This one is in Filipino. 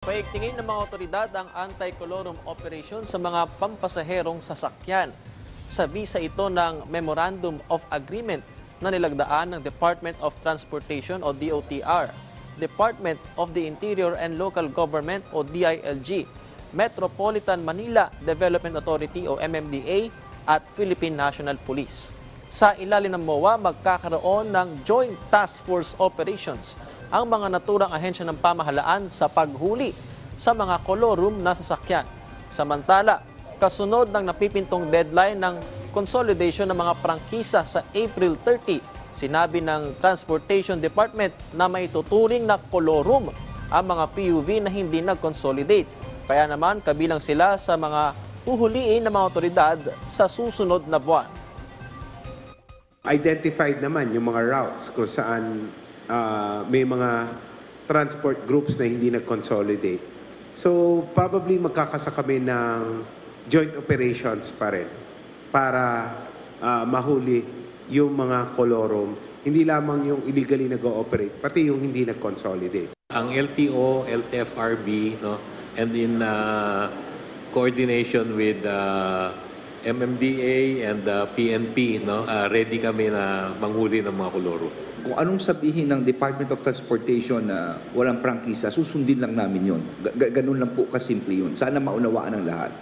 Paigtingin ng mga otoridad ang anti-colorum operation sa mga pampasaherong sasakyan. Sa visa ito ng Memorandum of Agreement na nilagdaan ng Department of Transportation o DOTR, Department of the Interior and Local Government o DILG, Metropolitan Manila Development Authority o MMDA at Philippine National Police. Sa ilalim ng MOA, magkakaroon ng Joint Task Force Operations ang mga naturang ahensya ng pamahalaan sa paghuli sa mga kolorum na sasakyan. Samantala, kasunod ng napipintong deadline ng consolidation ng mga prangkisa sa April 30, sinabi ng Transportation Department na may tuturing na kolorum ang mga PUV na hindi nag-consolidate. Kaya naman kabilang sila sa mga huhuliin ng mga otoridad sa susunod na buwan. Identified naman yung mga routes kung saan ah, may mga transport groups na hindi nag-consolidate. So, probably magkakasa kami ng joint operations pa rin para ah, mahuli yung mga kolorum. Hindi lamang yung illegally nag-ooperate, pati yung hindi nag-consolidate. ang LTO, LTFRB, no, and in uh, coordination with uh, MMDA and uh, PNP, no, uh, ready kami na manghuli ng mga koloro. Kung anong sabihin ng Department of Transportation na walang prangkisa, susundin lang namin yon. Ganun lang po kasimple yun. Sana maunawaan ng lahat.